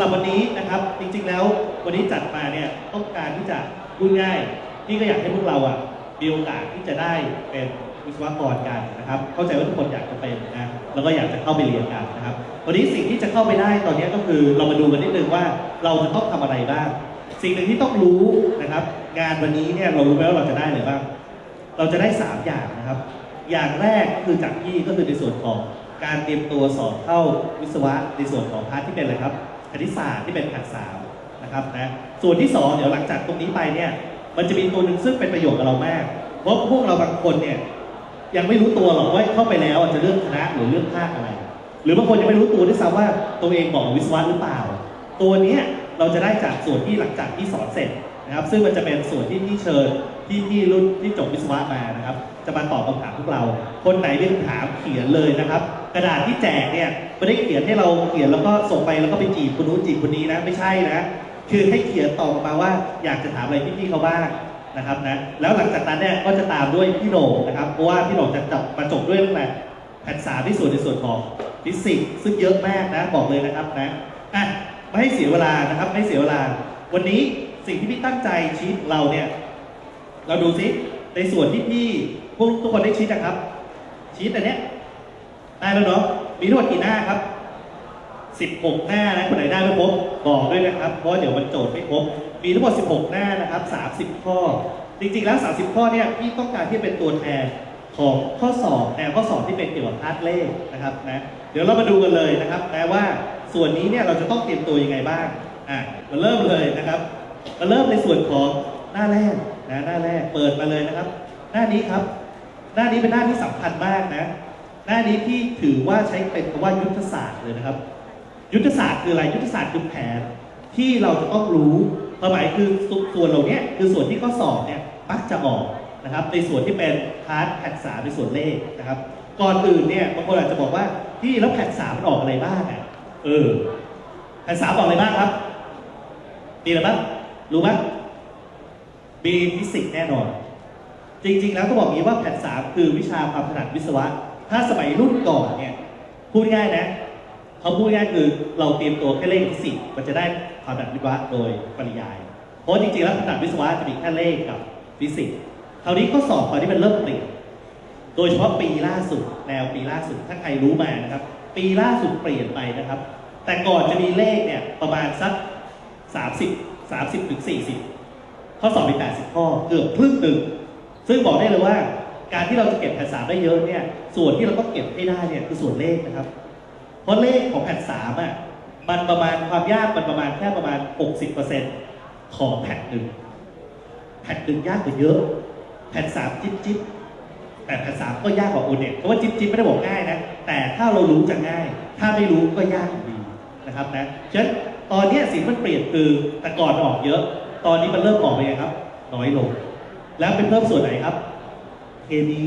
หรับวันนี้นะครับ จริงๆแล้ววันนี้จัดมาเนี่ยต้องการที่จะพูดง่ายที่ก็อยากให้พวกเราอะมีโอกาสที่จะได้เป็นวิศวกรกันนะครับ เข้าใจว่าทุกคนอยากจะเป็นนะแล้วก็อยากจะเข้าไปเรียนกันนะครับ วันนี้สิ่งที่จะเข้าไปได้ตอนนี้ก็คือเรามาดูกันนิดนึงว่าเราจะต้องทำอะไรบ้าง สิ่งหนึ่งที่ต้องรู้นะครับ งานวันนี้เนี่ยเรารู้ไหมว่าเราจะได้อะไรบ้าง เราจะได้ 3 อย่างนะครับ อย่างแรกก็คือจากที่ก็คือในส่วนของการเตรียมตัวสอบเข้าวิศวะในส่วนของพาร์ทที่เป็นอะไรครับ คณิตศาสตร์ที่เป็นแพทสามนะครับนะส่วนที่ 2 เดี๋ยวหลังจากตรงนี้ไปเนี่ยมันจะมีตัวหนึ่งซึ่งเป็นประโยชน์กับเรามาก เพราะพวกเราบางคนเนี่ยยังไม่รู้ตัวหรอกว่าเข้าไปแล้วจะเลือกคณะหรือเลือกภาคอะไร หรือบางคนยังไม่รู้ตัวด้วยซ้ำว่าตัวเองบอกบวิศวะหรือเปล่า ตัวนี้เราจะได้จากส่วนที่หลังจากที่สอนเสร็จนะครับ ซึ่งมันจะเป็นส่วนที่พี่เชิญที่พี่รุ่นที่จบวิศวะมานะครับ จะมาตอบคำถามพวกเรา คนไหนมีคำถามเขียนเลยนะครับ กระดาษที่แจกเนี่ยไม่ได้เขียนให้เราเขียนแล้วก็ส่งไปแล้วก็ไปจีบคนนู้นจีบคนนี้นะไม่ใช่นะคือให้เขียนตอบมาว่าอยากจะถามอะไรพี่ๆเขาบ้างนะครับนะแล้วหลังจากนั้นเนี่ยก็จะตามด้วยพี่โหน่งนะครับเพราะว่าพี่โหน่งจะจับมาจบด้วยตั้งแต่แผ่นสามที่ส่วนในส่วนของฟิสิกส์ซึ่งเยอะมากนะบอกเลยนะครับนะอะไม่ให้เสียเวลานะครับไม่เสียเวลา วันนี้สิ่งที่พี่ตั้งใจชี้เราเนี่ย เราดูซิในส่วนที่พี่พวกทุกคนได้ชี้นะครับชี้แต่เนี้ย ได้แล้วเนาะมีทั้งหมดกี่หน้าครับ 16 หน้านะคนไหนได้ไม่ครบบอกด้วยนะครับเพราะเดี๋ยวมันโจทย์ไม่ครบมีทั้งหมด 16 หน้านะครับ 30 ข้อ จริงๆแล้ว 30 ข้อเนี่ยพี่ต้องการที่เป็นตัวแทนของข้อสอบแนวข้อสอบที่เป็นเกี่ยวกับพาร์ทเลขนะครับนะเดี๋ยวเรามาดูกันเลยนะครับนะว่าส่วนนี้เนี่ยเราจะต้องเตรียมตัวยังไงบ้างอะมาเริ่มเลยนะครับมาเริ่มในส่วนของหน้าแรกนะหน้าแรกเปิดมาเลยนะครับ หน้านี้ครับ หน้านี้เป็นหน้าที่สำคัญมากนะ หน้านี้ที่ถือว่าใช้เป็นคำว่ายุทธศาสตร์เลยนะครับ ยุทธศาสตร์คืออะไรยุทธศาสตร์คือแผนที่เราจะต้องรู้ความหมายคือสส่วนเหล่านี้คือส่วนที่ข้อสอบเนี่ยมักจะออกนะครับ ในส่วนที่เป็นพาร์ทแพทสามในส่วนเลขนะครับ ก่อนอื่นเนี่ยบางคนอาจจะบอกว่าที่แล้วแพทสามมันออกอะไรบ้างอะเออแพทสามออกอะไรบ้างครับมีอะไรบ้างรู้ไหมมีฟิสิกส์แน่นอน จริง ๆ แล้วต้องบอกงี้ว่าแพทสามคือวิชาความถนัดวิศวะ ถ้าสมัยรุ่นก่อนเนี่ยพูดง่ายนะเขาพูดง่ายคือเราเตรียมตัวแค่เลขฟิสิกส์มันจะได้ความถนัดวิศวะโดยปริยาย เพราะจริงๆแล้วถนัดวิศวะจะมีแค่เลขกับฟิสิกส์คราวนี้ข้อสอบตอนที่มันเริ่มเปลี่ยนโดยเฉพาะปีล่าสุดแนวปีล่าสุดถ้าใครรู้มานะครับ ปีล่าสุดเปลี่ยนไปนะครับ แต่ก่อนจะมีเลขเนี่ยประมาณสัก 30 30ถึง40 ข้อสอบมี80 ข้อเกือบครึ่งหนึ่งซึ่งบอกได้เลยว่า การที่เราจะเก็บแผ่นสามได้เยอะเนี่ย ส่วนที่เราต้องเก็บให้ได้เนี่ยคือส่วนเลขนะครับ เพราะเลขของแผ่นสามอะมันประมาณความยากมันประมาณแค่ประมาณ 60%ของแผ่นหนึ่งแผ่นหนึ่งยากกว่าเยอะ แผ่นสามจิ๊บจิ๊บแต่แผ่นสามก็ยากกว่าโอเน็ตเพราะว่าจิ๊บจิ๊บไม่ได้บอกง่ายนะ แต่ถ้าเรารู้จะง่าย ถ้าไม่รู้ก็ยากอยู่ดีนะครับนะฉะนั้นตอนนี้สิ่งมันเปลี่ยนคือแต่ก่อนออกเยอะ ตอนนี้มันเริ่มออกไปไงครับ น้อยลง แล้วเป็นเพิ่มส่วนไหนครับ เคมี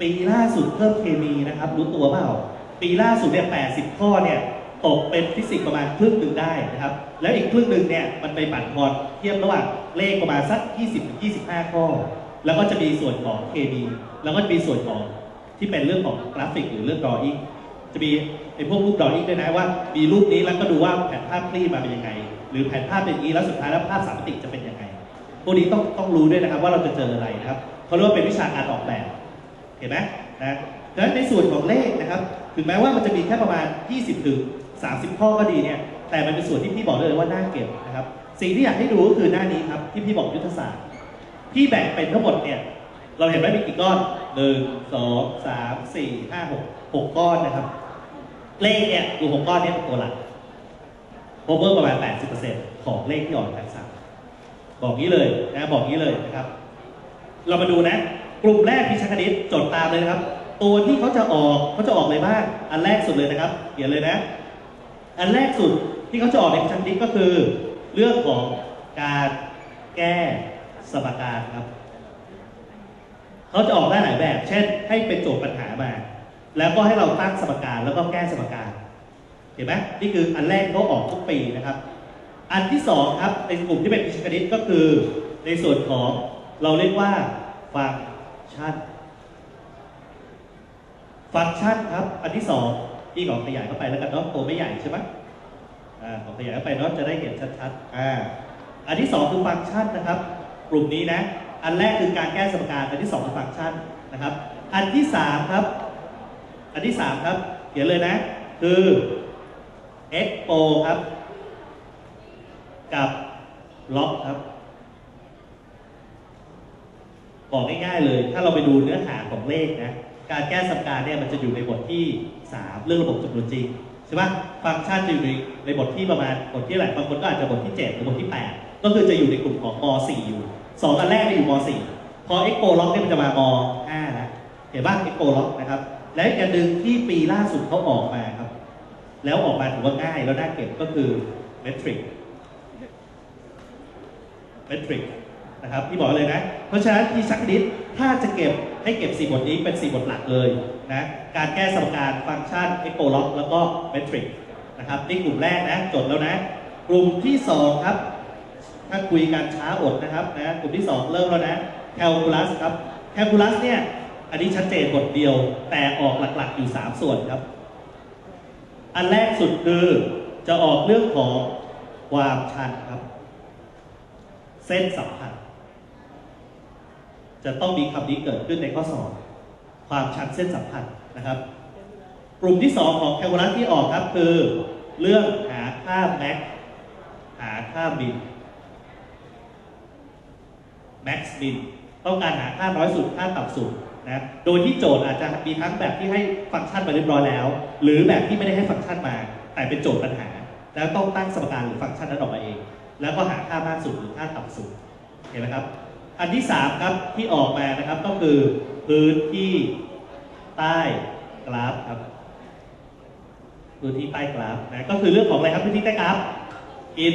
ปีล่าสุดเพิ่มเคมีนะครับ รู้ตัวเปล่า ปีล่าสุดเนี่ย80ข้อเนี่ยตกเป็นฟิสิกส์ประมาณครึ่งหนึ่งได้นะครับ แล้วอีกครึ่งหนึ่งเนี่ยมันไปบั่นทอนเทียบระหว่างเลขประมาณสัก 20-25 ข้อ แล้วก็จะมีส่วนของเคมีแล้วก็มีส่วนของที่เป็นเรื่องของกราฟิกหรือเรื่องดรออิ่งจะมีไอ้พวกรูปดรออิ่งด้วยนะว่า มีรูปนี้แล้วก็ดูว่าแผนภาพคลี่มาเป็นยังไง หรือแผนภาพเป็นอย่างนี้แล้วสุดท้ายแล้วภาพสามมิติจะเป็นยังไง พวกนี้ต้องต้องรู้ด้วยนะครับว่าเราจะเจออะไรนะครับเขาเรียกว่าเป็นวิชาการออกแบบ เห็นไหมนะดังนั้นในส่วนของเลขนะครับ ถึงแม้ว่ามันจะมีแค่ประมาณ 20ถึง30 ข้อก็ดีเนี่ย แต่มันเป็นส่วนที่พี่บอกได้เลยว่าน่าเก็บนะครับ สิ่งที่อยากให้ดูก็คือหน้านี้ครับที่พี่บอกยุทธศาสตร์ พี่แบ่งเป็นทั้งหมดเนี่ย เราเห็นไหมมีกี่ก้อนหนึ่งสองสามสี่ห้าหกหกก้อนนะครับ เลขเนี่ยอยู่หกก้อนเนี่ยเป็นตัวหลักโอเวอร์ประมาณ 80%ของเลขที่ออกจากสาม บอกงี้เลยนะบอกงี้เลยนะครับ เรามาดูนะ กลุ่มแรกพิชคณิตจดตามเลยนะครับ ตัวที่เขาจะออกเขาจะออกเลยบ้างอันแรกสุดเลยนะครับเขียนเลยนะ อันแรกสุดที่เขาจะออกในพิชคณิตก็คือ เรื่องของการแก้สมการครับเขาจะออกได้หลายแบบ เช่น ให้เป็นโจทย์ปัญหามา แล้วก็ให้เราตั้งสมการแล้วก็แก้สมการ เห็นไหมนี่คืออันแรกเขาออกทุกปีนะครับ อันที่สองครับในกลุ่มที่เป็นวิชาคณิตก็คือ ในส่วนของเราเรียกว่าฟังก์ชัน ฟังก์ชันครับ อันที่สองพี่ขอขยายเข้าไปแล้วกันเนาะตัวไม่ใหญ่ใช่ไหมอ่าขอขยายเข้าไปเนาะจะได้เห็นชัดๆอ่าอันที่สองคือฟังก์ชันนะครับ กลุ่มนี้นะ อันแรกคือการแก้สมการ อันที่สองคือฟังก์ชันนะครับ อันที่สามครับ อันที่สามครับเขียนเลยนะ คือ expo ครับ กับล็อกครับ บอกง่ายๆเลย ถ้าเราไปดูเนื้อหาของเลขนะ การแก้สมการเนี่ยมันจะอยู่ในบทที่ 3 เรื่องระบบจำนวนจริงใช่ปะฟังก์ชันจะอยู่ในในบทที่ประมาณบทที่อะไรบางคนก็อาจจะบทที่ 7 หรือบทที่ 8 ก็คือจะอยู่ในกลุ่มของม .4 อยู่ 2 อันแรกจะอยู่ม .4 พอ expo lock เนี่ยมันจะมาม .5 นะเห็นป่ะ expo lock นะครับ และอีกอันหนึ่งที่ปีล่าสุดเขาออกมาครับ แล้วออกมาถือว่าง่ายแล้วน่าเก็บก็คือเมทริก นะครับที่บอกเลยนะ เพราะฉะนั้นที่ชักนิดถ้าจะเก็บให้เก็บ 4 บทนี้เป็น 4 บทหลักเลยนะการแก้สมการฟังก์ชัน e อ o ล็อกแล้วก็เมทริกนะครับนี่กลุ่มแรกนะจดแล้วนะ กลุ่มที่ 2 ครับ ถ้าคุยกันช้าอดนะครับนะกลุ่มที่ 2 เริ่มแล้วนะ calculus ครับ calculus เนี่ยอันนี้ชัดเจนบทเดียว แต่ออกหลักๆอยู่ 3 ส่วนครับ อันแรกสุดคือจะออกเรื่องของความชันครับ เส้นสัมพันธ์จะต้องมีคำนี้เกิดขึ้นในข้อสอบความชันเส้นสัมพันธ์นะครับ กลุ่มที่ 2 ของแคลคูลัสที่ออกครับคือ เรื่องหาค่าแม็กหาค่าบินแม็กซ์บินต้องการหาค่าน้อยสุดค่าต่ำสุดนะโดยที่โจทย์อาจจะมีทั้งแบบที่ให้ฟังก์ชันมาเรียบร้อยแล้ว หรือแบบที่ไม่ได้ให้ฟังก์ชันมา แต่เป็นโจทย์ปัญหา แล้วต้องตั้งสมการหรือฟังก์ชัน แล้วก็หาค่ามากสุดหรือค่าต่ำสุดเห็นไหมครับ อันที่3ครับที่ออกมานะครับก็คือพื้นที่ใต้กราฟครับพื้นที่ใต้กราฟนะก็คือเรื่องของอะไรครับพื้นที่ใต้กราฟอิน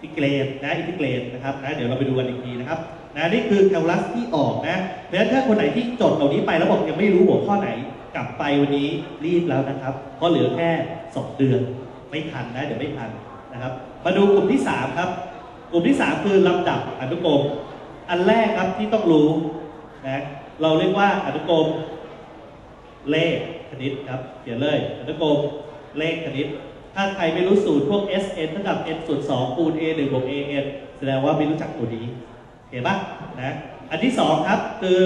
ทิเกรตนะอินทิเกรตนะครับนะเดี๋ยวเราไปดูกันอีกทีนะครับนะนี่คือแคลคูลัสที่ออกนะเพราะฉะนั้นถ้าคนไหนที่จดเหล่านี้ไปแล้วบอกยังไม่รู้หัวข้อไหนกลับไปวันนี้รีบแล้วนะครับเพราะเหลือแค่สองเดือนไม่ทันนะเดี๋ยวไม่ทันนะครับ มาดูกลุ่มที่ 3 ครับ กลุ่มที่ 3 คือลำดับอนุกรม อันแรกครับที่ต้องรู้นะเราเรียกว่าอนุกรมเลขคณิตครับเขียนเลยอนุกรมเลขคณิต ถ้าใครไม่รู้สูตรพวก S n เท่ากับ n ส่วน2คูณ a 1บวก a n แสดงว่าไม่รู้จักตัวนี้ เห็นปะนะอันที่ 2 ครับคือ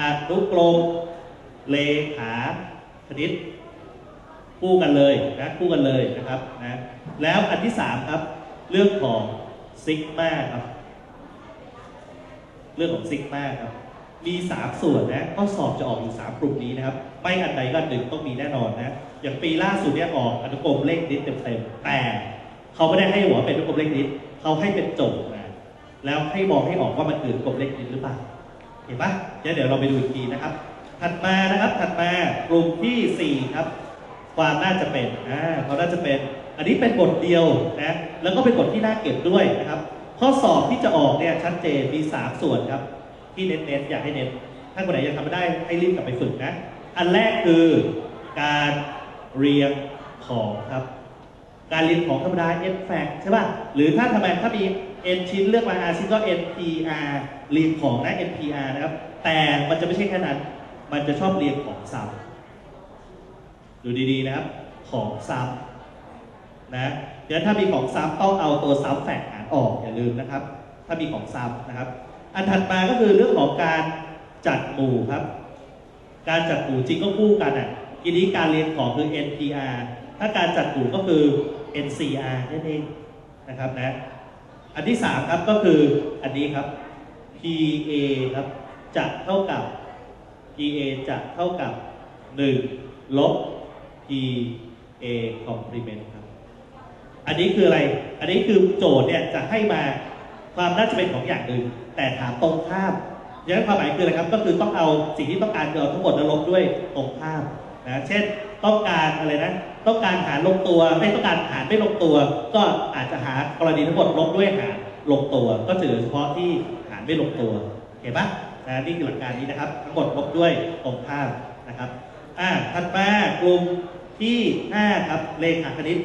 อนุกรมเลขาคณิต คู่กันเลยนะคู่กันเลยนะครับนะแล้วอันที่3ครับเรื่องของซิกมาครับ เรื่องของซิกมาครับมี3ส่วนนะข้อสอบจะออกอยู่3กลุ่มนี้นะครับไม่อันใดก็อันหนึ่งต้องมีแน่นอนนะอย่างปีล่าสุดเนี่ยออกอนุกรมเลขนิดเต็มๆแต่เขาไม่ได้ให้หัวเป็นอนุกรมเลขนิดเขาให้เป็นโจทย์มาแล้วให้มองให้ออกว่ามันคืออนุกรมเลขนิดหรือเปล่าเห็นปะเดี๋ยวเดี๋ยวเราไปดูอีกทีนะครับ ถัดมานะครับถัดมากลุ่มทีสี่4ครับ ความน่าจะเป็นอ่าเขามน่าจะเป็น อันนี้เป็นบทเดียวนะแล้วก็เป็นบทที่น่าเก็บด้วยนะครับ ข้อสอบที่จะออกเนี่ยชัดเจนมี 3 ส่วนครับ ที่เน้นๆอยากให้เน้นถ้าคนไหนยังทำไม่ได้ให้รีบกลับไปฝึกนะ อันแรกคือการเรียงของครับ การเรียงของธรรมดา n f a c ใช่ป่ะ หรือถ้าทำไมถ้ามี n ชิ้นเลือกมา r ชิ้นก็ npr เรียงของนะ npr นะครับ แต่มันจะไม่ใช่แค่นั้น มันจะชอบเรียงของซ้ำ ดูดีๆนะครับ ของซ้ำนะเดี๋ยวถ้ามีของซ้ำต้องเอาตัวซ้ำแฝงหารออกอย่าลืมนะครับ ถ้ามีของซ้ำนะครับ อันถัดมาก็คือเรื่องของการจัดหมู่ครับ การจัดหมู่จริงก็คู่กันอะทีนี้การเรียนของคือ NPR ถ้าการจัดหมู่ก็คือ NCR นั่นเองนะครับนะ อันที่ 3 ครับก็คืออันนี้ครับ PA ครับจะเท่ากับ PA จะเท่ากับ 1 ลบ PA complement ครับ อันนี้คืออะไร อันนี้คือโจทย์เนี่ยจะให้มาความน่าจะเป็นของอย่างหนึ่งแต่ถามตรงข้ามอย่างนั้นความหมายคืออะไรครับ ก็คือต้องเอาสิ่งที่ต้องการคือเอาทั้งหมดแล้วลบด้วยตรงข้ามนะ เช่นต้องการอะไรนะ ต้องการหารลงตัว ไม่ต้องการหารไม่ลงตัว ก็อาจจะหากรณีทั้งหมดลบด้วยหารลงตัว ก็จะเหลือเฉพาะที่หารไม่ลงตัว เห็นปะนะนี่คือหลักการนี้นะครับ ทั้งหมดลบด้วยตรงข้ามนะครับ อ่า ถัดมากลุ่ม ที่5ครับเลขาคณิต